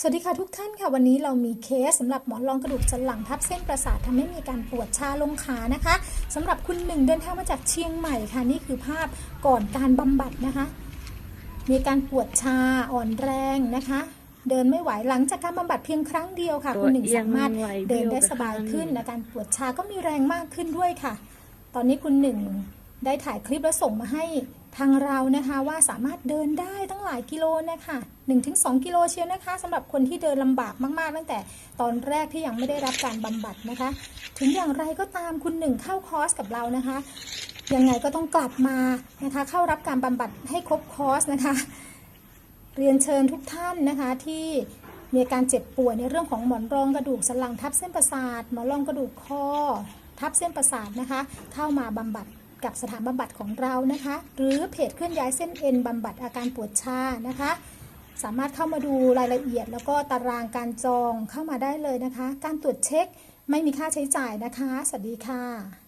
สวัสดีค่ะทุกท่านค่ะวันนี้เรามีเคสสำหรับหมอนรองกระดูกสันหลังทับเส้นประสาททำให้มีการปวดชาลงขานะคะสำหรับคุณหนึ่งเดินทางมาจากเชียงใหม่ค่ะนี่คือภาพก่อนการบำบัดนะคะ มีการปวดชาอ่อนแรงนะคะ เดินไม่ไหวหลังจากการบำบัดเพียงครั้งเดียวค่ะตัวคุณหนึ่งเอียงสามารถไหวเดินได้เบี้ยวสบายไปข้างขึ้นหนึ่งอาการปวดชาก็มีแรงมากขึ้นด้วยค่ะ ตอนนี้คุณหนึ่งได้ถ่ายคลิปแล้วส่งมาให้ ทางเรานะคะว่าสามารถเดินได้ตั้งหลายกิโลนะคะ1-2 กิโลเชียวนะคะสำหรับคนที่เดินลำบากมากๆ ตั้งแต่ตอนแรกที่ยังไม่ได้รับการบำบัดนะคะ ถึงอย่างไรก็ตามคุณหนึ่งเข้าคอร์สกับเรานะคะ ยังไงก็ต้องกลับมานะคะ เข้ารับการบำบัดให้ครบคอร์สนะคะ เรียนเชิญทุกท่านนะคะที่มีอาการเจ็บป่วยในเรื่องของหมอนรองกระดูกสันหลังทับเส้นประสาทหมอนรองกระดูกคอทับเส้นประสาทนะคะ เข้ามาบำบัด กับสถานบำบัดของเรานะคะ หรือเพจเคลื่อนย้ายเส้นเอ็นบำบัดอาการปวดชานะคะ สามารถเข้ามาดูรายละเอียด แล้วก็ตารางการจองเข้ามาได้เลยนะคะ การตรวจเช็คไม่มีค่าใช้จ่ายนะคะ สวัสดีค่ะ